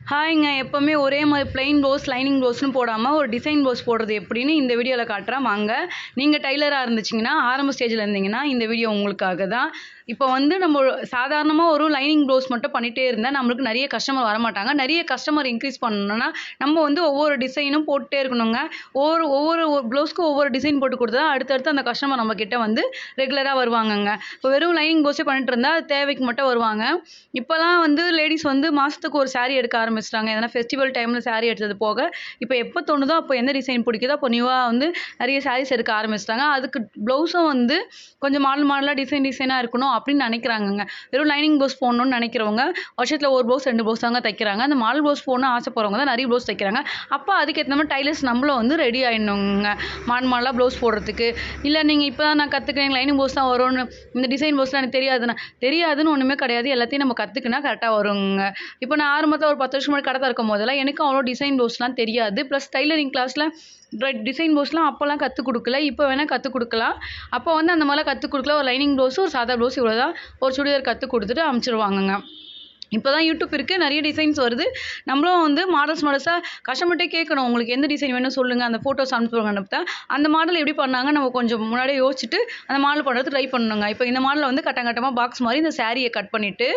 ஹாய்ங்க எப்போவுமே ஒரே மாதிரி ப்ளைன் ப்ளவுஸ் லைனிங் ப்ளவுஸ்னு போடாமல் ஒரு டிசைன் ப்ளவுஸ் போடுறது எப்படின்னு இந்த வீடியோவில் காட்டுறேன். வாங்க நீங்கள் டைலராக இருந்துச்சிங்கன்னா ஆரம்ப ஸ்டேஜில் இருந்தீங்கன்னா இந்த வீடியோ உங்களுக்காக தான். இப்போ வந்து நம்ம சாதாரணமாக ஒரு லைனிங் ப்ளவுஸ் மட்டும் பண்ணிகிட்டே இருந்தால் நம்மளுக்கு நிறைய கஸ்டமர் வரமாட்டாங்க. நிறைய கஸ்டமர் இன்க்ரீஸ் பண்ணணும்னா நம்ம வந்து ஒவ்வொரு டிசைனும் போட்டுட்டே இருக்கணுங்க. ஒவ்வொரு ஒவ்வொரு ப்ளவுஸ்க்கும் ஒவ்வொரு டிசைன் போட்டு கொடுத்தா அடுத்தடுத்து அந்த கஸ்டமர் நம்மக்கிட்ட வந்து ரெகுலராக வருவாங்கங்க. இப்போ வெறும் லைனிங் ப்ளவுஸே பண்ணிட்டு இருந்தால் தேவைக்கு மட்டும் வருவாங்க. இப்போலாம் வந்து லேடிஸ் வந்து மாதத்துக்கு ஒரு சாரீ எடுக்க ஆரம்பிச்சிட்டாங்க. எதனா ஃபெஸ்டிவல் டைமில் சாரீ எடுத்தது போக இப்போ எப்போ தோணுதோ அப்போ எந்த டிசைன் பிடிக்குதோ அப்போ நியூவாக வந்து நிறைய சாரீஸ் எடுக்க ஆரம்பிச்சிட்டாங்க. அதுக்கு ப்ளவுஸும் வந்து கொஞ்சம் மாடல் மாடலாக டிசைன் டிசைனாக இருக்கணும் அப்படின்னு நினைக்கிறாங்கங்க. வெறும் லைனிங் ப்ளவுஸ் போடணும்னு நினைக்கிறவங்க வருஷத்தில் ஒரு ப்ளவுஸ் ரெண்டு ப்ளவுஸ் தாங்க தைக்கிறாங்க. அந்த மாடல் ப்ளவுஸ் போடணும்னு ஆசைப்படுறவங்க தான் நிறைய ப்ளவுஸ் தைக்கிறாங்க. அப்போ அதுக்கேற்ற மாதிரி டைலர்ஸ் நம்மளும் வந்து ரெடி ஆகிடணுங்க மாடல் மாடலாக ப்ளவுஸ் போடுறதுக்கு. இல்லை நீங்கள் இப்போ தான் நான் கற்றுக்கிறேன் லைனிங் ப்ளவுஸ் தான் வரும்னு இந்த டிசைன் ப்ளவுஸ்லாம் எனக்கு தெரியாதுன்னா தெரியாதுன்னு ஒன்றுமே கிடையாது. எல்லாத்தையும் நம்ம கற்றுக்கினா கரெக்டாக வருங்க. இப்போ நான் ஆரம்பத்தில் ஒரு பத்து வருஷம் முன்னாடி கடை திறக்கும் போதெல்லாம் எனக்கும் அவ்வளோ டிசைன் ப்ளவுஸ்லாம் தெரியாது ப்ளஸ் டைலரிங் கிளாஸில் டிசைன் ப்ளவுஸ்லாம் அப்போல்லாம் கற்றுக் கொடுக்கல. இப்போ வேணால் கற்றுக் கொடுக்கலாம். அப்போ வந்து அந்த மாதிரிலாம் கற்றுக் கொடுக்கல. ஒரு லைனிங் ப்ளவுஸு ஒரு சாதா ப்ளவுஸ் இவ்வளோ தான் ஒரு சுடிதார் கற்றுக் கொடுத்துட்டு அமுச்சிடுவாங்கங்க இப்போ தான் யூடியூப் இருக்குது நிறைய டிசைன்ஸ் வருது. நம்மளும் வந்து மாடல்ஸ் மாடல்ஸாக கஸ்டமர்கிட்டே கேட்கணும் உங்களுக்கு எந்த டிசைன் வேணும் சொல்லுங்கள் அந்த ஃபோட்டோஸ் அனுப்புவாங்க அனுப்பிட்டா அந்த மாடல் எப்படி பண்ணாங்க நம்ம கொஞ்சம் முன்னாடியே யோசிச்சுட்டு அந்த மாடல் பண்ணுறது ட்ரை பண்ணணுங்க. இப்போ இந்த மாடலில் வந்து கட்டம் கட்டமாக பாக்ஸ் மாதிரி இந்த சாரியை கட் பண்ணிவிட்டு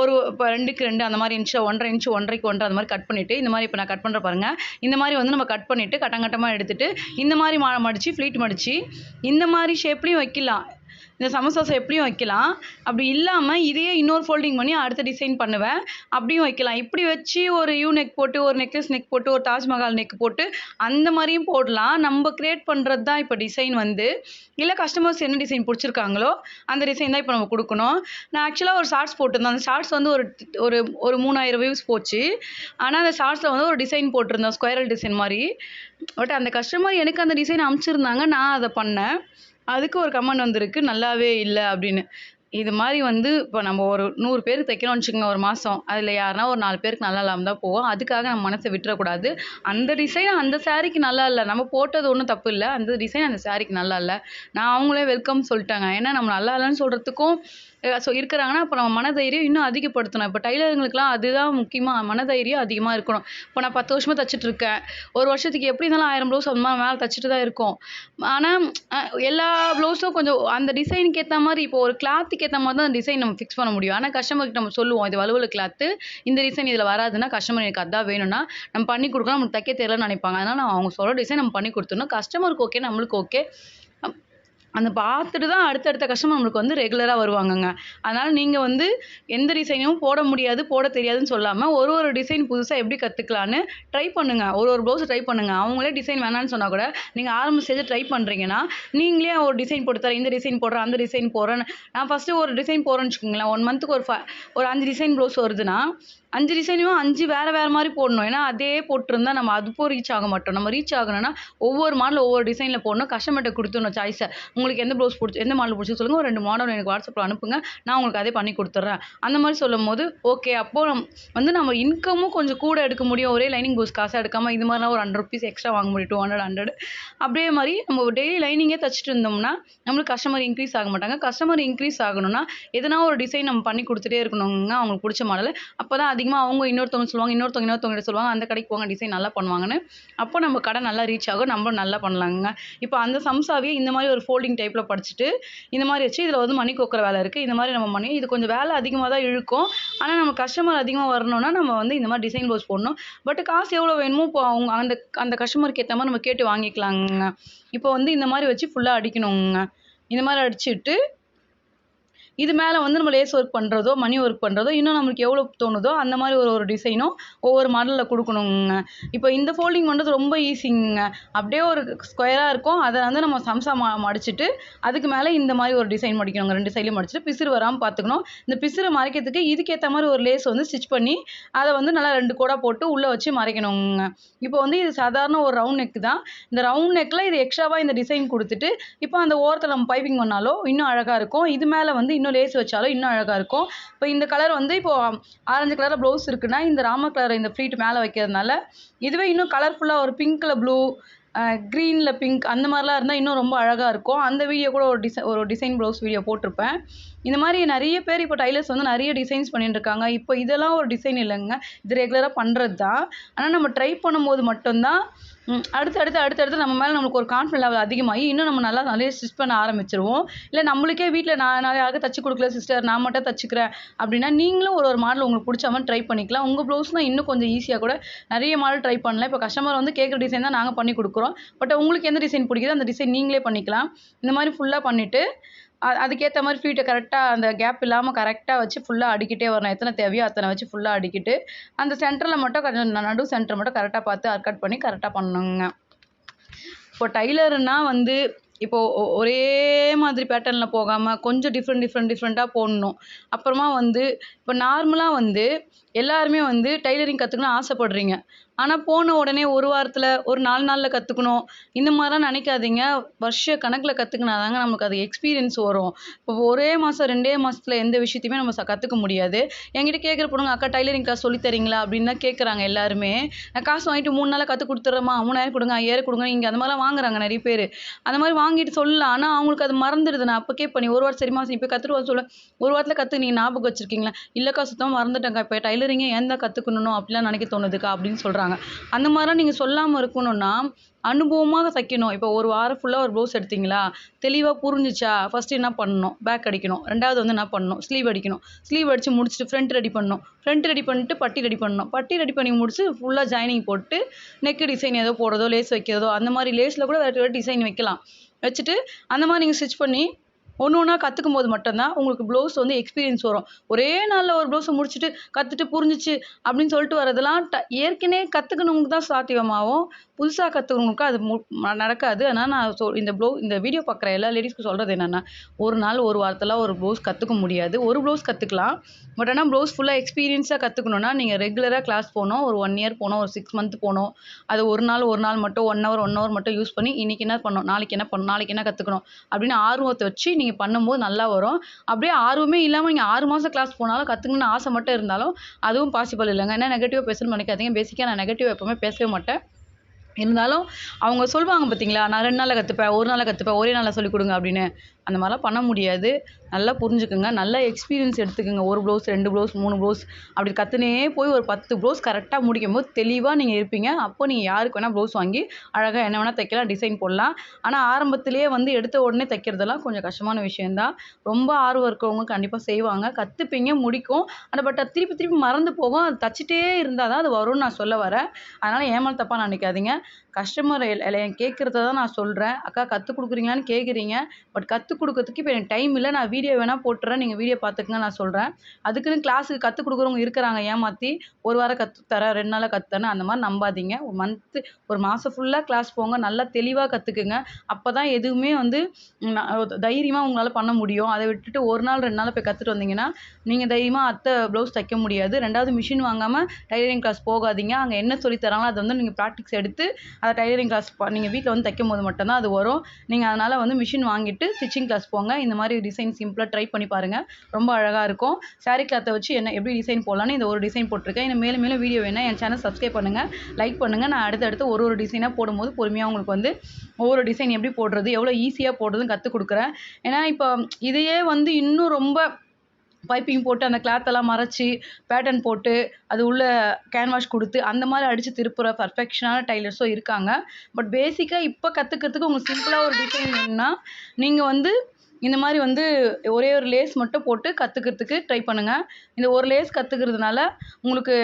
ஒரு இப்போ ரெண்டுக்கு ரெண்டு அந்த மாதிரி இன்ச்சு ஒன்றரை இன்ச்சு ஒன்றரைக்கு ஒன்றரை அந்த மாதிரி கட் பண்ணிவிட்டு இந்த மாதிரி இப்போ நான் கட் பண்ணுற பாருங்கள் இந்த மாதிரி வந்து நம்ம கட் பண்ணிவிட்டு கட்டம் கட்டமாக இந்த மாதிரி மா மடித்து ஃப்ளீட் மடித்து இந்த மாதிரி ஷேப்லேயும் வைக்கலாம். இந்த சமோசாஸை எப்படியும் வைக்கலாம். அப்படி இல்லாமல் இதையே இன்னொரு ஃபோல்டிங் பண்ணி அடுத்த டிசைன் பண்ணுவேன். அப்படியும் வைக்கலாம். இப்படி வச்சு ஒரு யூ நெக் போட்டு ஒரு நெக்லஸ் நெக் போட்டு ஒரு தாஜ்மஹால் நெக் போட்டு அந்த மாதிரியும் போடலாம். நம்ம க்ரியேட் பண்ணுறது தான் இப்போ டிசைன் வந்து. இல்லை கஸ்டமர்ஸ் என்ன டிசைன் பிடிச்சிருக்காங்களோ அந்த டிசைன் தான் இப்போ நம்ம கொடுக்கணும். நான் ஆக்சுவலாக ஒரு ஷார்ட்ஸ் போட்டிருந்தேன். அந்த ஷார்ட்ஸ் வந்து ஒரு ஒரு ஒரு மூணாயிரம் வியூஸ் போச்சு. ஆனால் அந்த ஷார்ட்ஸில் வந்து ஒரு டிசைன் போட்டிருந்தேன். ஸ்கொயரல் டிசைன் மாதிரி. பட் அந்த கஸ்டமர் எனக்கு அந்த டிசைன் அனுப்பிச்சிருந்தாங்க. நான் அதை பண்ணேன். அதுக்கு ஒரு கமெண்ட் வந்திருக்கு நல்லாவே இல்லை அப்படின்னு. இது மாதிரி வந்து இப்போ நம்ம ஒரு நூறு பேர் தைக்கிறோம்னு வச்சுக்கோங்க ஒரு மாதம் அதில் யாருனா ஒரு நாலு பேருக்கு நல்லா இல்லாமல் தான் போவோம் அதுக்காக நம்ம மனசை விட்டுறக்கூடாது. அந்த டிசைன் அந்த சாரீக்கு நல்லா இல்லை. நம்ம போட்டது ஒன்றும் தப்பு இல்லை. அந்த டிசைன் அந்த சாரீக்கு நல்லா இல்லை. நான் அவங்களே வெல்கம் சொல்லிட்டாங்க. ஏன்னா நம்ம நல்லா இல்லைன்னு சொல்கிறதுக்கும் ஸோ இருக்கிறாங்கன்னா அப்போ நம்ம மனதைரியம் இன்னும் அதிகப்படுத்தணும். இப்போ டைலருங்களுக்குலாம் அதுதான் முக்கியமாக மனதைரியம் அதிகமாக இருக்கணும். இப்போ நான் பத்து வருஷமாக தைச்சிட்டு இருக்கேன் ஒரு வருஷத்துக்கு எப்படி இருந்தாலும் ஆயிரம் ப்ளவுஸ் அந்த மாதிரி மேலே தைச்சிட்டு தான் இருக்கும். ஆனால் எல்லா ப்ளவுஸும் கொஞ்சம் அந்த டிசைனுக்கு ஏற்ற மாதிரி இப்போ ஒரு கிளாத்துக்கு ஏற்ற மாதிரி தான் அந்த டிசைன் நம்ம ஃபிக்ஸ் பண்ண முடியும். ஆனால் கஸ்டமருக்கு நம்ம சொல்லுவோம் இது வலுவலு கிளாத்து இந்த டிசைன் இதில் வராதுன்னா கஸ்டமர் எனக்கு அதான் வேணும்னா நம்ம பண்ணி கொடுக்கணும் நமக்கு தைக்க தெரியலன்னு நினைப்பாங்க. அதனால் நான் அவங்க சொல்கிற டிசைன் நம்ம பண்ணி கொடுத்துடணும். கஸ்டமருக்கு ஓகே நம்மளுக்கு ஓகே அந்த பார்த்துட்டு தான் அடுத்தடுத்த கஸ்டமர் நம்மளுக்கு வந்து ரெகுலராக வருவாங்கங்க. அதனால் நீங்கள் வந்து எந்த டிசைனும் போட முடியாது போட தெரியாதுன்னு சொல்லாமல் ஒரு ஒரு டிசைன் புதுசாக எப்படி கற்றுக்கலான்னு ட்ரை பண்ணுங்கள் ஒரு ஒரு ப்ளவுஸ் ட்ரை பண்ணுங்கள் அவங்களே டிசைன் வேணான்னு சொன்னால் கூட நீங்கள் ஆரம்ப ஸ்டேஜில் ட்ரை பண்ணுறீங்கன்னா நீங்களே ஒரு டிசைன் போட்டு தரேன் இந்த டிசைன் போடுறேன் அந்த டிசைன் போடுறேன் நான் ஃபஸ்ட்டு ஒரு டிசைன் போடுறேன்னு வச்சுக்கோங்களேன். ஒன் மந்த்துக்கு ஒரு ஃப ஒரு அஞ்சு டிசைன் ப்ளவுஸ் வருதுன்னா அஞ்சு டிசைனையும் அஞ்சு வேறு வேறு மாதிரி போடணும். ஏன்னா அதே போட்டிருந்தா நம்ம அதுப்போ ரீச் ஆக மாட்டோம். நம்ம ரீச் ஆகணும்னா ஒவ்வொரு மாடல் ஒவ்வொரு டிசைனில் போடணும். கஸ்டமர்கிட்ட கொடுத்துடணும் சாய்ஸை உங்களுக்கு எந்த ப்ளவுஸ் பிடிச்சி எந்த மாடல் பிடிச்சி சொல்லுங்கள் ஒரு ரெண்டு மாடல் எனக்கு வாட்ஸ்அப்பில் அனுப்புங்க. நான் உங்களுக்கு அதே பண்ணி கொடுத்துட்றேன் அந்த மாதிரி சொல்லும் போது ஓகே அப்போது நம் வந்து நம்ம இன்கமும் கொஞ்சம் கூட எடுக்க முடியும். ஒரே லைனிங் ப்ளவுஸ் காசாக எடுக்காமல் இது மாதிரிலாம் ஒரு ஹண்ட்ரட் ருபீஸ் எக்ஸ்ட்ரா வாங்க முடியும். டூ ஹண்ட்ரட் ஹண்ட்ரட் அப்படியே மாதிரி நம்ம டெய்லி லைனிங்கே தைச்சிட்டு இருந்தோம்னா நம்மளுக்கு கஸ்டமர் இன்க்ரீஸ் ஆக மாட்டாங்க. கஸ்டமர் இன்க்ரீஸ் ஆகணும்னா எதனா ஒரு டிசைன் நம்ம பண்ணி கொடுத்துட்டே இருக்கணுங்க அவங்களுக்கு பிடிச்ச மாடல் அப்போ தான் அதிகமாக அவங்க இன்னொருத்தவங்க சொல்லுவாங்க இன்னொருத்தவங்க இன்னொருத்தவங்க சொல்லுவாங்க அந்த கடைக்கு போங்க டிசைன் நல்லா பண்ணுவாங்கன்னு. அப்போ நம்ம கடை நல்லா ரீச் ஆகும் நம்மளும் நல்லா பண்ணலாங்க. இப்போ அந்த சம்சாவே இந்த மாதிரி ஒரு ஃபோல்டிங் டைப்பில் படிச்சுட்டு இந்த மாதிரி வச்சு இதில் வந்து மணி கோக்கிற வேலை இருக்குது இந்த மாதிரி நம்ம பண்ணி இது கொஞ்சம் வேலை அதிகமாக தான் இழுக்கும். ஆனால் நம்ம கஸ்டமர் அதிகமாக வரணும்னா நம்ம வந்து இந்த மாதிரி டிசைன் ப்ளவுஸ் போடணும். பட் காசு எவ்வளோ வேணுமோ இப்போ அவங்க அந்த அந்த கஸ்டமருக்கு ஏற்ற மாதிரி நம்ம கேட்டு வாங்கிக்கலாங்க. இப்போ வந்து இந்த மாதிரி வச்சு ஃபுல்லாக அடிக்கணுங்க. இந்த மாதிரி அடிச்சுட்டு இது மேலே வந்து நம்ம லேஸ் ஒர்க் பண்ணுறதோ மணி ஒர்க் பண்ணுறதோ இன்னும் நம்மளுக்கு எவ்வளோ தோணுதோ அந்த மாதிரி ஒரு ஒரு டிசைனும் ஒவ்வொரு மாடலில் கொடுக்கணுங்க. இப்போ இந்த ஃபோல்டிங் பண்ணுறது ரொம்ப ஈஸிங்க அப்படியே ஒரு ஸ்கொயராக இருக்கும். அதை வந்து நம்ம சம்சா மா மடிச்சுட்டு அதுக்கு மேலே இந்த மாதிரி ஒரு டிசைன் மடிக்கணுங்க. ரெண்டு சைட்லையும் மடிச்சுட்டு பிசுறு வராமல் பார்த்துக்கணும். இந்த பிசுறு மறைக்கிறதுக்கு இதுக்கேற்ற மாதிரி ஒரு லேஸ் வந்து ஸ்டிச் பண்ணி அதை வந்து நல்லா ரெண்டு கோடாக போட்டு உள்ளே வச்சு மறைக்கணுங்க. இப்போ வந்து இது சாதாரண ஒரு ரவுண்ட் நெக் தான். இந்த ரவுண்ட் நெக்கில் இது எக்ஸ்ட்ராவாக இந்த டிசைன் கொடுத்துட்டு இப்போ அந்த ஓரத்தில் நம்ம பைப்பிங் பண்ணாலோ இன்னும் அழகாக இருக்கும். இது மேலே வந்து இன்னும் லேஸ் வச்சாலும் இன்னும் அழகாக இருக்கும். இப்போ இந்த கலர் வந்து இப்போ ஆரஞ்சு கலரில் ப்ளவுஸ் இருக்குன்னா இந்த ராம கலர் இந்த ஃப்ளீட் மேலே வைக்கிறதுனால இதுவே இன்னும் கலர்ஃபுல்லாக ஒரு பிங்க்கில் ப்ளூ க்ரீனில் பிங்க் அந்த மாதிரிலாம் இருந்தால் இன்னும் ரொம்ப அழகாக இருக்கும். அந்த வீடியோ கூட ஒரு டிசை ஒரு டிசைன் ப்ளவுஸ் வீடியோ போட்டிருப்பேன். இந்த மாதிரி நிறைய பேர் இப்போ டைலர்ஸ் வந்து நிறைய டிசைன்ஸ் பண்ணிட்டு இருக்காங்க இப்போ இதெல்லாம் ஒரு டிசைன் இல்லைங்க. இது ரெகுலராக பண்ணுறது தான் ஆனால் நம்ம ட்ரை பண்ணும்போது மட்டும்தான் அடுத்து அடுத்து அடுத்து அடுத்து நம்ம மேலே நம்மளுக்கு ஒரு கான்ஃபிடன்ட் லெவல் அதிகமாகி இன்னும் நம்ம நல்லா நிறைய ஸ்டிச் பண்ண ஆரம்பிச்சிருவோம். இல்லை நம்மளுக்கே வீட்டில் நான் நான் யாருக்கும் தச்சு கொடுக்கல சிஸ்டர் நான் மட்டும் தச்சுக்கிறேன் அப்படின்னா நீங்களும் ஒரு ஒரு மாடல் உங்களுக்கு பிடிச்ச மாதிரி ட்ரை பண்ணிக்கலாம். உங்கள் ப்ளவுஸ்னால் இன்னும் கொஞ்சம் ஈஸியாக கூட நிறைய மாடல் ட்ரை பண்ணலாம். இப்போ கஸ்டமர் வந்து கேட்குற டிசைன் தான் நாங்கள் பண்ணி கொடுக்குறோம். பட் உங்களுக்கு எந்த டிசைன் பிடிக்குதோ அந்த டிசைன் நீங்களே பண்ணிக்கலாம். இந்த மாதிரி ஃபுல்லாக பண்ணிவிட்டு அதுக்கேற்ற மாதிரி ஃபீட்டை கரெக்டாக அந்த கேப் இல்லாமல் கரெக்டாக வச்சு ஃபுல்லாக அடிக்கிட்டே வரணும். எத்தனை தேவையோ அத்தனை வச்சு ஃபுல்லாக அடிக்கிட்டு அந்த சென்டரில் மட்டும் கொஞ்சம் நடு சென்டர் மட்டும் கரெக்டாக பார்த்து அர்கட் பண்ணி கரெக்டாக பண்ணணுங்க இப்போ டைலருன்னா வந்து இப்போது ஒ- ஒரே மாதிரி பேட்டர்னில் போகாமல் கொஞ்சம் டிஃப்ரெண்ட் டிஃப்ரெண்ட் டிஃப்ரெண்ட்டாக போடணும். அப்புறமா வந்து இப்போ நார்மலாக வந்து எல்லாருமே வந்து டைலரிங் கற்றுக்கணும்னு ஆசைப்படுறீங்க. ஆனால் போன உடனே ஒரு வாரத்தில் ஒரு நாலு நாளில் கற்றுக்கணும் இந்த மாதிரிலாம் நினைக்காதீங்க. வருஷ கணக்கில் கற்றுக்கினாதாங்க நமக்கு அது எக்ஸ்பீரியன்ஸ் வரும். இப்போ ஒரே மாதம் ரெண்டே மாதத்தில் எந்த விஷயத்தையுமே நம்ம கற்றுக்க முடியாது. என்கிட்ட கேட்குற பொண்ணுங்க அக்கா டைலரிங் கிளாஸ் சொல்லி தரீங்களா? அப்படின்னு தான் கேட்குறாங்க எல்லாருமே. நான் காசு வாங்கிட்டு மூணு நாளில் கற்றுக் கொடுத்துட்றேம்மா மூணாயிரம் கொடுங்க ஐயாயிரம் கொடுங்க. இங்கே அந்த மாதிரிலாம் வாங்குறாங்க நிறைய பேர். அந்த மாதிரி வாங்கிட்டு சொல்லலாம். ஆனால் அவங்களுக்கு அது மறந்துடுது. நான் அப்போ கேட்பேன் ஒரு வாரம் சரிமா இப்போ கற்றுட்டு சொல்ல. ஒரு வாரத்தில் கற்று நீங்கள் ஞாபகம் வச்சுருக்கீங்களா? இல்லைக்கா சுத்தமாக மறந்துட்டேங்க்கா இப்போ டைலரிங்கே ஏன் தான் கற்றுக்கணும் அப்படிலாம் நினைக்க தோணுதுக்கா அப்படின்னு சொல்கிறாங்க அந்த மாதிரிலாம் நீங்கள் சொல்லாமல் இருக்கணும்னா அனுபவமாக தைக்கணும். இப்போ ஒரு வாரம் ஃபுல்லாக ஒரு ப்ளவுஸ் எடுத்தீங்களா? தெளிவாக புரிஞ்சுச்சா? ஃபஸ்ட்டு என்ன பண்ணணும்? பேக் அடிக்கணும். ரெண்டாவது வந்து என்ன பண்ணணும்? ஸ்லீவ் அடிக்கணும். ஸ்லீவ் அடித்து முடிச்சுட்டு ஃப்ரண்ட் ரெடி பண்ணணும். ஃப்ரண்ட் ரெடி பண்ணிட்டு பட்டி ரெடி பண்ணணும். பட்டி ரெடி பண்ணி முடிச்சு ஃபுல்லாக ஜாயினிங் போட்டு நெக்கு டிசைன் ஏதோ போடுறதோ லேஸ் வைக்கிறதோ அந்த மாதிரி லேஸில் கூட வேறு டிசைன் வைக்கலாம். வச்சுட்டு அந்த மாதிரி நீங்கள் ஸ்டிச் பண்ணி ஒன்று ஒன்றா கற்றுக்கும் போது மட்டும்தான் உங்களுக்கு ப்ளவுஸ் வந்து எக்ஸ்பீரியன்ஸ் வரும். ஒரே நாளில் ஒரு ப்ளவுஸை முடிச்சுட்டு கற்றுட்டு புரிஞ்சிச்சு அப்படின்னு சொல்லிட்டு வரதெல்லாம் ட ஏற்கனவே கற்றுக்கணுங்க தான் சாத்தியமாகும். புதுசாக கற்றுக்கிறவங்களுக்கு அது மு நடக்காது. ஆனால் நான் சொ இந்த ப்ளவு இந்த வீடியோ பார்க்குற எல்லா லேடிஸ்க்கும் சொல்கிறது என்னென்னா ஒரு நாள் ஒரு வாரத்தில் ஒரு ப்ளவுஸ் கற்றுக்க முடியாது. ஒரு ப்ளவுஸ் கற்றுக்கலாம் பட் ஆனால் ப்ளவுஸ் ஃபுல்லாக எக்ஸ்பீரியன்ஸாக கற்றுக்கணுன்னா நீங்கள் ரெகுலராக கிளாஸ் போகணும் ஒரு ஒன் இயர் போகணும் ஒரு சிக்ஸ் மந்த் போகணும் அது ஒரு நாள் ஒரு நாள் மட்டும் ஒன் ஹவர் ஒன் ஹவர் மட்டும் யூஸ் பண்ணி இன்றைக்கி என்ன பண்ணணும் நாளைக்கு என்ன பண்ணணும் நாளைக்கு என்ன கற்றுக்கணும் அப்படின்னு ஆர்வத்தை வச்சு நீங்கள் பண்ணும்போது நல்லா வரும். அப்படியே ஆர்வமே இல்லாமல் நீங்கள் ஆறு மாதம் கிளாஸ் போனாலும் கற்றுக்கணும்னு ஆசை மட்டும் இருந்தாலும் அதுவும் பாசிபிள் இல்லைங்க. ஏன்னா நெகட்டிவாக பேசணும்னு நினைக்காதீங்க. பேசிக்காக நான் நெகட்டிவ் எப்போவுமே பேசவே மாட்டேன். இருந்தாலும் அவங்க சொல்லுவாங்க பார்த்தீங்களா நான் ரெண்டு நாளில் கற்றுப்பேன் ஒரு நாளில் கற்றுப்பேன் ஒரே நாளில் சொல்லிக் கொடுங்க அப்படின்னு. அந்த மாதிரிலாம் பண்ண முடியாது. நல்லா புரிஞ்சுக்குங்க. நல்லா எக்ஸ்பீரியன்ஸ் எடுத்துக்கோங்க. ஒரு ப்ளவுஸ் ரெண்டு ப்ளவுஸ் மூணு ப்ளவுஸ் அப்படி கற்றுனே போய் ஒரு பத்து ப்ளவுஸ் கரெக்டாக முடிக்கும் போது தெளிவாக நீங்கள் இருப்பீங்க. அப்போ நீங்கள் யாருக்கு வேணால் ப்ளவுஸ் வாங்கி அழகாக என்ன வேணால் தைக்கலாம் டிசைன் போடலாம். ஆனால் ஆரம்பத்திலேயே வந்து எடுத்த உடனே தைக்கிறதெல்லாம் கொஞ்சம் கஷ்டமான விஷயந்தான் ரொம்ப ஆர்வம் இருக்கிறவங்க கண்டிப்பாக செய்வாங்க. கற்றுப்பீங்க முடிக்கும். ஆனால் பட் அது திருப்பி திருப்பி மறந்து போகும். அது தச்சிட்டே இருந்தால் தான் அது வரும்னு நான் சொல்ல வரேன். அதனால் ஏமால் தப்பாக நினைக்காதீங்க. கஸ்டமர் கேட்குறத தான் நான் சொல்கிறேன் அக்கா கற்றுக் கொடுக்குறீங்களான்னு கேட்குறீங்க பட் கற்றுக் கொடுக்கறதுக்கு இப்போ எனக்கு டைம் இல்லை. நான் வீடியோ வேணால் போட்டுறேன். நீங்கள் வீடியோ பார்த்துக்குங்க நான் சொல்கிறேன் அதுக்குன்னு கிளாஸுக்கு கற்றுக் கொடுக்குறவங்க இருக்கிறாங்க. ஏமாற்றி ஒரு வாரம் கற்றுத்தரேன் ரெண்டு நாளாக கற்றுத்தரேன் அந்த மாதிரி நம்பாதீங்க. ஒரு மந்த்து ஒரு மாதம் ஃபுல்லாக கிளாஸ் போங்க. நல்லா தெளிவாக கற்றுக்குங்க அப்போ தான் எதுவுமே வந்து தைரியமாக உங்களால் பண்ண முடியும். அதை விட்டுட்டு ஒரு நாள் ரெண்டு நாள் போய் கற்றுட்டு வந்தீங்கன்னா நீங்கள் தைரியமாக அத்தை ப்ளவுஸ் தைக்க முடியாது. ரெண்டாவது மிஷின் வாங்காமல் டைலரிங் கிளாஸ் போகாதீங்க. அங்கே என்ன சொல்லி தராங்களோ அதை வந்து நீங்கள் ப்ராக்டிஸ் எடுத்து அதை டைலரிங் கிளாஸ் நீங்கள் வீட்டில் வந்து தைக்கும் போது மட்டும்தான் அது வரும். நீங்கள் அதனால் வந்து மிஷின் வாங்கிட்டு ஸ்டிச்சிங் கிளாஸ் போங்க. இந்த மாதிரி டிசைன் சிம்பிளாக ட்ரை பண்ணி பாருங்கள் ரொம்ப அழகாக இருக்கும். சாரீ கிளாத்தை வச்சு என்ன எப்படி டிசைன் போடலான்னு இந்த ஒரு டிசைன் போட்டிருக்கேன். இன்னும் மேலும் மேலும் வீடியோ வேணால் என் சேனல் சப்ஸ்கிரைப் பண்ணுங்கள் லைக் பண்ணுங்கள் நான் அடுத்தடுத்து ஒரு ஒரு டிசைனாக போடும்போது பொறுமையாக உங்களுக்கு வந்து ஒவ்வொரு டிசைன் எப்படி போடுறது எவ்வளோ ஈஸியாக போடுறதுன்னு கற்றுக் கொடுக்குறேன். ஏன்னா இப்போ இதையே வந்து இன்னும் ரொம்ப பைப்பிங் போட்டு அந்த கிளாத்தெல்லாம் மறைச்சி பேட்டர்ன் போட்டு அது உள்ள கேன்வாஷ் கொடுத்து அந்த மாதிரி அடித்து திருப்புற பர்ஃபெக்ஷனான டைலர்ஸும் இருக்காங்க. பட் பேசிக்காக இப்போ கற்றுக்கிறதுக்கு உங்களுக்கு சிம்பிளாக ஒரு டிசைன் வேணும்னா நீங்கள் வந்து இந்த மாதிரி வந்து ஒரே ஒரு லேஸ் மட்டும் போட்டு கற்றுக்கிறதுக்கு ட்ரை பண்ணுங்கள் இந்த ஒரு லேஸ் கற்றுக்கிறதுனால உங்களுக்கு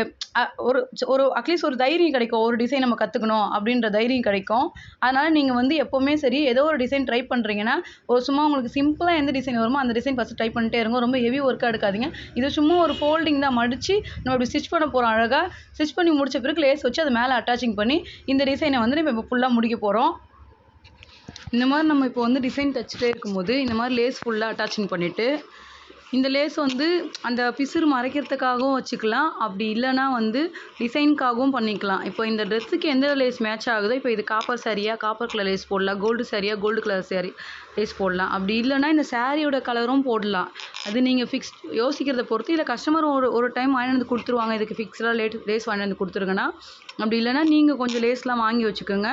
ஒரு ஒரு அட்லீஸ்ட் ஒரு தைரியம் கிடைக்கும். ஒரு டிசைன் நம்ம கற்றுக்கணும் அப்படின்ற தைரியம் கிடைக்கும். அதனால் நீங்கள் வந்து எப்போவுமே சரி ஏதோ ஒரு டிசைன் ட்ரை பண்ணுறீங்கன்னா ஒரு சும்மா உங்களுக்கு சிம்பிளாக எந்த டிசைன் வருமோ அந்த டிசைன் ஃபஸ்ட்டு ட்ரை பண்ணிட்டே இருங்க. ரொம்ப ஹெவி ஒர்க்காக எடுக்காதீங்க. இது சும்மா ஒரு ஃபோல்டிங் தான் மடித்து நம்ம இப்படி ஸ்டிச் பண்ண போகிறோம் அழகாக ஸ்டிச் பண்ணி முடிச்ச பிறகு லேஸ் வச்சு அது மேலே அட்டாச்சிங் பண்ணி இந்த டிசைனை வந்து நம்ம இப்போ ஃபுல்லாக முடிக்க போகிறோம் இந்த மாதிரி நம்ம இப்போ வந்து டிசைன் தைச்சிட்டே இருக்கும்போது இந்த மாதிரி லேஸ் ஃபுல்லாக அட்டாச்சிங் பண்ணிவிட்டு இந்த லேஸ் வந்து அந்த பிசுறு மறைக்கிறதுக்காகவும் வச்சுக்கலாம். அப்படி இல்லைன்னா வந்து டிசைனுக்காகவும் பண்ணிக்கலாம். இப்போ இந்த ட்ரெஸ்ஸுக்கு எந்த லேஸ் மேட்ச் ஆகுதோ இப்போ இது காப்பர் சரியாக காப்பர் கலர் லேஸ் போடலாம். கோல்டு சரியாக கோல்டு கலர் சாரி லேஸ் போடலாம். அப்படி இல்லைன்னா இந்த சாரியோட கலரும் போடலாம். அது நீங்கள் ஃபிக்ஸ் யோசிக்கிறத பொறுத்து இல்லை கஸ்டமர் ஒரு ஒரு டைம் வாங்கிட்டு வந்து கொடுத்துருவாங்க. இதுக்கு ஃபிக்ஸ்டாக லேட் லேஸ் வாங்கிட்டு வந்து கொடுத்துருங்கன்னா. அப்படி இல்லைன்னா நீங்கள் கொஞ்சம் லேஸ்லாம் வாங்கி வச்சுக்கோங்க.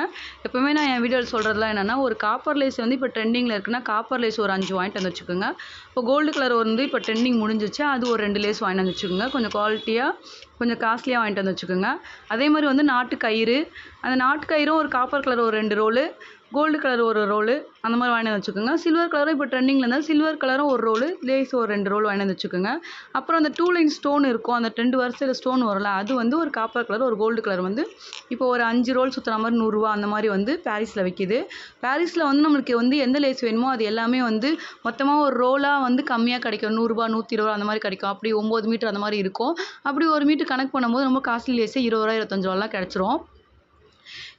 எப்போவுமே நான் என் வீடியோவில் சொல்கிறதுலாம் என்னென்னா ஒரு காப்பர் லேஸ் வந்து இப்போ ட்ரெண்டிங்கில் இருக்குன்னா காப்பர் லேஸ் ஒரு அஞ்சு வாங்கிட்டு வந்து வச்சுக்கோங்க. இப்போ கோல்டு கலர் வந்து இப்போ ட்ரெண்டிங் முடிஞ்சிச்சு அது ஒரு ரெண்டு லேஸ் வாங்கிட்டு வந்து வச்சுக்கோங்க. கொஞ்சம் குவாலிட்டியாக கொஞ்சம் காஸ்ட்லியாக வாங்கிட்டு வந்து வச்சுக்கோங்க. அதே மாதிரி வந்து நாட்டு கயிறு. அந்த நாட்டு கயிறும் ஒரு காப்பர் கலர் ஒரு ரெண்டு ரோலு கோல்டு கலர் ஒரு ரோலு அந்த மாதிரி வாங்கி வந்து வச்சுக்கோங்க. சில்வர் கலரும் இப்போ ட்ரெண்டிங்கில் இருந்தால் சில்வர் கலரும் ஒரு ரோலு லேஸ் ஒரு ரெண்டு ரோல் வாங்கி வச்சுக்கோங்க. அப்புறம் அந்த டூ லைன் ஸ்டோன் இருக்கும். அந்த ரெண்டு வரிசையில் ஸ்டோன் வரும்ல அது வந்து ஒரு காப்பர் கலர் ஒரு கோல்டு கலர் வந்து இப்போ ஒரு அஞ்சு ரோல் சுற்றுற மாதிரி நூறுரூவா அந்த மாதிரி வந்து பாரிஸில் விற்கிது பாரிஸில் வந்து நம்மளுக்கு வந்து எந்த லேஸ் வேணுமோ அது எல்லாமே வந்து மொத்தமாக ஒரு ரோலாக வந்து கம்மியாக கிடைக்கும். நூறுரூபா நூற்றி இருபது ரூபா அந்த மாதிரி கிடைக்கும். அப்படி ஒம்பது மீட்டர் அந்த மாதிரி இருக்கும். அப்படி ஒரு மீட்டர் கணக்கு பண்ணும்போது ரொம்ப காஸ்ட்லி லேஸே இருபது ரூபா இருபத்தஞ்சு ரூபாலாம் கிடச்சிரும்.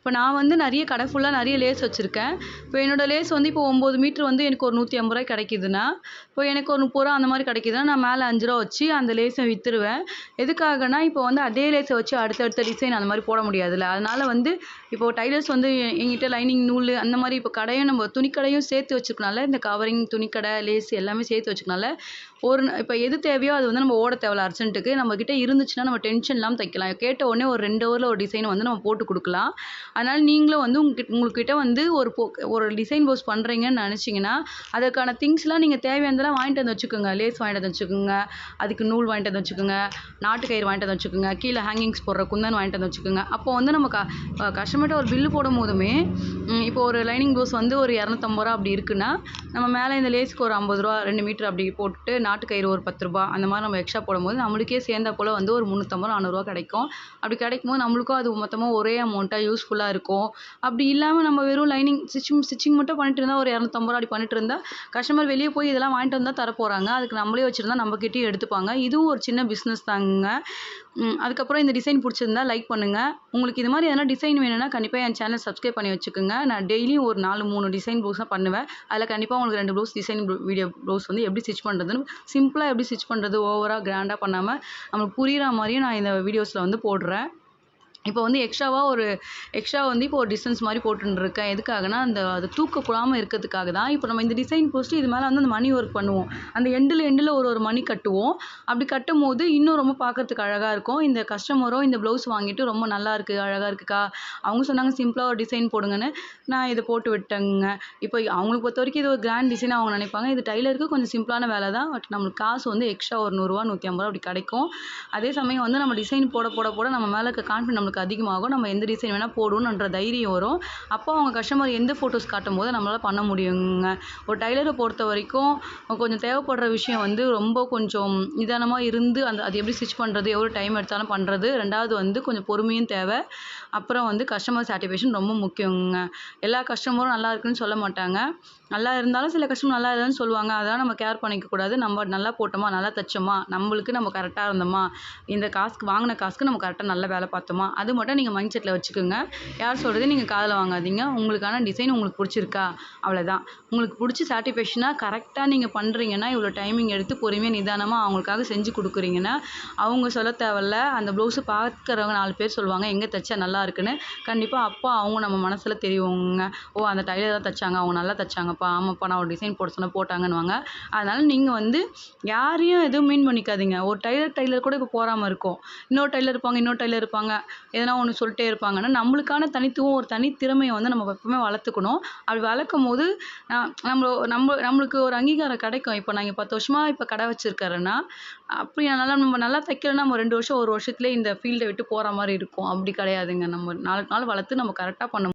இப்போ நான் வந்து நிறைய கடை ஃபுல்லாக நிறைய லேஸ் வச்சுருக்கேன். இப்போ என்னோடய லேஸ் வந்து இப்போ ஒம்பது மீட்ரு வந்து எனக்கு ஒரு நூற்றி ஐம்பது ரூபாய் கிடைக்குதுன்னா இப்போ எனக்கு ஒரு முப்பது ரூபா அந்த மாதிரி கிடைக்குதுன்னா நான் மேலே அஞ்சு ரூபா வச்சு அந்த லேஸை விற்றுருவேன் எதுக்காகனா இப்போ வந்து அதே லேஸை வச்சு அடுத்தடுத்த டிசைன் அந்த மாதிரி போட முடியாதுல்ல. அதனால் வந்து இப்போ டைலர்ஸ் வந்து எங்கிட்ட லைனிங் நூல் அந்த மாதிரி இப்போ கடையும் நம்ம துணிக்கடையும் சேர்த்து வச்சுருக்கனால இந்த கவரிங் துணிக்கடை லேஸ் எல்லாமே சேர்த்து வச்சுக்கனால ஒரு இப்போ எது தேவையோ அது வந்து நம்ம ஓட தேவையில்ல அர்ஜென்ட்டுக்கு. நம்மக்கிட்ட இருந்துச்சுன்னா நம்ம டென்ஷன் இல்லாமல் தைக்கலாம். கேட்ட உடனே ஒரு ரெண்டு ஹவரில் ஒரு டிசைன் வந்து நம்ம போட்டு கொடுக்கலாம். அதனால் நீங்களும் வந்து உங்ககிட்ட உங்கள்கிட்ட வந்து ஒரு போ ஒரு டிசைன் போஸ்ட் பண்ணுறீங்கன்னு நினச்சிங்கன்னா அதுக்கான திங்ஸ்லாம் நீங்கள் தேவையானதெல்லாம் வாங்கிட்டு வந்து வச்சுக்கோங்க. லேஸ் வாங்கிட்டு வந்து வச்சுக்கோங்க. அதுக்கு நூல் வாங்கிட்டு வந்து வச்சுக்கோங்க. நாட்டு கயிறு வாங்கிட்டு வந்து வச்சுக்கோங்க. கீழே ஹேங்கிங்ஸ் போடுற குந்தன் வாங்கிட்டு வந்து வச்சுக்கோங்க. அப்போ வந்து நம்ம க கஷ்டமேட்ட ஒரு பில்லு போடும் போதுமே இப்போ ஒரு லைனிங் ப்ளவுஸ் வந்து ஒரு இரநூத்தம்பது ரூபா அப்படி இருக்குன்னா நம்ம மேலே இந்த லேஸுக்கு ஒரு ஐம்பது ரூபா ரெண்டு மீட்டர் அப்படி போட்டுட்டு நாட்டு கயிறு ஒரு பத்து ரூபா அந்த மாதிரி நம்ம எக்ஸ்ட்ரா போடும்போது நம்மளுக்கே சேர்ந்தா போல் வந்து ஒரு முந்நூற்றம்பது நானூறுரூவா கிடைக்கும். அப்படி கிடைக்கும்போது நம்மளுக்கும் அது மொத்தமாக ஒரே அமௌண்ட்டாக யூஸ்ஃபுல்லாக இருக்கும். அப்படி இல்லாமல் நம்ம வெறும் லைனிங் ஸ்டிச்சிங் ஸ்டிச்சிங் மட்டும் பண்ணிட்டு இருந்தால் ஒரு இரநூத்தம்பது ரூபா அப்படி பண்ணிட்டு இருந்தால் கஸ்டமர் வெளியே போய் இதெல்லாம் வாங்கிட்டு வந்தால் தர போகிறாங்க அதுக்கு நம்மளே வச்சுருந்தா நம்மக்கிட்டேயும் எடுத்துப்பாங்க. இதுவும் ஒரு சின்ன பிஸ்னஸ் தாங்க. அதுக்கப்புறம் இந்த டிசைன் பிடிச்சிருந்தா லைக் பண்ணுங்கள் உங்களுக்கு இது மாதிரி எதனா டிசைன் வேணும்னா கண்டிப்பாக என் சேனல் சப்ஸ்கிரைப் பண்ணி வச்சுக்கோங்க. நான் டெய்லியும் ஒரு நாலு மூணு டிசைன் ப்ளவுஸாக பண்ணுவேன். அதில் கண்டிப்பாக உங்களுக்கு ரெண்டு ப்ளவுஸ் டிசைன் வீடியோ ப்ளவுஸ் வந்து எப்படி ஸ்டிச் பண்ணுறதுன்னு சிம்பிளாக எப்படி ஸ்டிச் பண்ணுறது ஓவராக கிராண்டாக பண்ணாமல் நம்மளுக்கு புரிகிற மாதிரியும் நான் இந்த வீடியோஸில் வந்து போடுறேன். இப்போ வந்து எக்ஸ்ட்ராவாக ஒரு எக்ஸ்ட்ரா வந்து இப்போ ஒரு டிஸ்டன்ஸ் மாதிரி போட்டுன்னு எதுக்காகனா அந்த அது தூக்கக்கூடாமல் இருக்கிறதுக்காக தான். இப்போ நம்ம இந்த டிசைன் போஸ்ட்டு இது மேலே வந்து அந்த மணி ஒர்க் பண்ணுவோம். அந்த எண்டில் எண்டில் ஒரு ஒரு மணி கட்டுவோம். அப்படி கட்டும் போது இன்னும் ரொம்ப பார்க்கறதுக்கு அழகாக இருக்கும். இந்த கஸ்டமரும் இந்த ப்ளவுஸ் வாங்கிட்டு ரொம்ப நல்லா இருக்குது அழகாக இருக்குக்கா? அவங்க சொன்னாங்க சிம்பிளாக ஒரு டிசைன் போடுங்கன்னு. நான் இதை போட்டு விட்டேங்க. இப்போ அவங்களுக்கு பொறுத்த வரைக்கும் இது ஒரு கிராண்ட் டிசைன் அவங்க நினைப்பாங்க. இது டைலருக்கு கொஞ்சம் சிம்பிளான வேலை தான். பட் நம்மளுக்கு காசு வந்து எக்ஸ்ட்ரா ஒரு நூறுரூவா நூற்றி ஐம்பது ரூபா அப்படி கிடைக்கும். அதே சமயம் வந்து நம்ம டிசைன் போட போட போட நம்ம மேலே இருக்க கான்ஃபிடன்ட் நம்மளுக்கு அதிகமாகும். நம்ம எந்த டிசைன் வேணால் போடுவோன்ற தைரியம் வரும். அப்போ அவங்க கஸ்டமர் எந்த ஃபோட்டோஸ் காட்டும் போது நம்மளால் பண்ண முடியுங்க. ஒரு டைலரை பொறுத்த வரைக்கும் கொஞ்சம் தேவைப்படுற விஷயம் வந்து ரொம்ப கொஞ்சம் நிதானமாக இருந்து அந்த அது எப்படி ஸ்டிச் பண்ணுறது எவ்வளோ டைம் எடுத்தாலும் பண்ணுறது ரெண்டாவது வந்து கொஞ்சம் பொறுமையும் தேவை. அப்புறம் வந்து கஸ்டமர் சாட்டிஸ்ஃபேக்ஷன் ரொம்ப முக்கியங்க. எல்லா கஸ்டமரும் நல்லா இருக்குன்னு சொல்ல மாட்டாங்க. நல்லா இருந்தாலும் சில கஸ்டமர் நல்லா இல்லைன்னு சொல்லுவாங்க. அதெல்லாம் நம்ம கேர் பண்ணிக்கக்கூடாது நம்ம நல்லா போட்டோமா நல்லா தைச்சோமா நம்மளுக்கு நம்ம கரெக்டாக இருந்தோமா இந்த காசுக்கு வாங்கின காசுக்கு நம்ம கரெக்டாக நல்ல வேலை பார்த்தோமா அது மட்டும் நீங்கள் மைண்ட் செட்டில் வச்சுக்கோங்க. யார் சொல்கிறதையும் நீங்கள் காதில் வாங்காதீங்க. உங்களுக்கான டிசைன் உங்களுக்கு பிடிச்சிருக்கா? அவ்வளோதான் உங்களுக்கு பிடிச்ச சாட்டிஸ்ஃபேக்ஷனாக கரெக்டாக நீங்கள் பண்ணுறீங்கன்னா இவ்வளோ டைமிங் எடுத்து பொறுமையாக நிதானமாக அவங்களுக்காக செஞ்சு கொடுக்குறீங்கன்னா அவங்க சொல்ல தேவையில்ல. அந்த ப்ளவுஸை பார்க்குறவங்க நாலு பேர் சொல்லுவாங்க எங்கே தைச்சா நல்லா இருக்குன்னு? கண்டிப்பாக அப்போ அவங்க நம்ம மனசில் தெரியுங்க. ஓ அந்த டைலர் தான் தைச்சாங்க. அவங்க நல்லா தைச்சாங்கப்பா ஆமாப்பா நான் ஒரு டிசைன் போட சொன்ன போட்டாங்கன்னுவாங்க. அதனால் நீங்கள் வந்து யாரையும் எதுவும் மீன் பண்ணிக்காதீங்க. ஒரு டைலர் டைலர் கூட இப்போ போகாமல் இருக்கும். இன்னொரு டைலர் இருப்பாங்க இன்னொரு டைலர் இருப்பாங்க. எதனா ஒன்று சொல்லிட்டே இருப்பாங்கன்னா நம்மளுக்கான தனித்துவம் ஒரு தனித்திறமையை வந்து நம்ம எப்பவுமே வளர்த்துக்கணும். அப்படி வளர்க்கும் போது நம்ம நம்ம நம்மளுக்கு ஒரு அங்கீகாரம் கிடைக்கும். இப்போ நான் இங்கே பத்து வருஷமாக இப்போ கடை வச்சுருக்காருன்னா அப்படி நல்லா நம்ம நல்லா தைக்கலன்னா நம்ம ரெண்டு வருஷம் ஒரு வருஷத்துலேயே இந்த ஃபீல்டை விட்டு போகிற மாதிரி இருக்கும். அப்படி கிடையாதுங்க. நம்ம நாலு நாள் வளர்த்து நம்ம கரெக்டாக பண்ண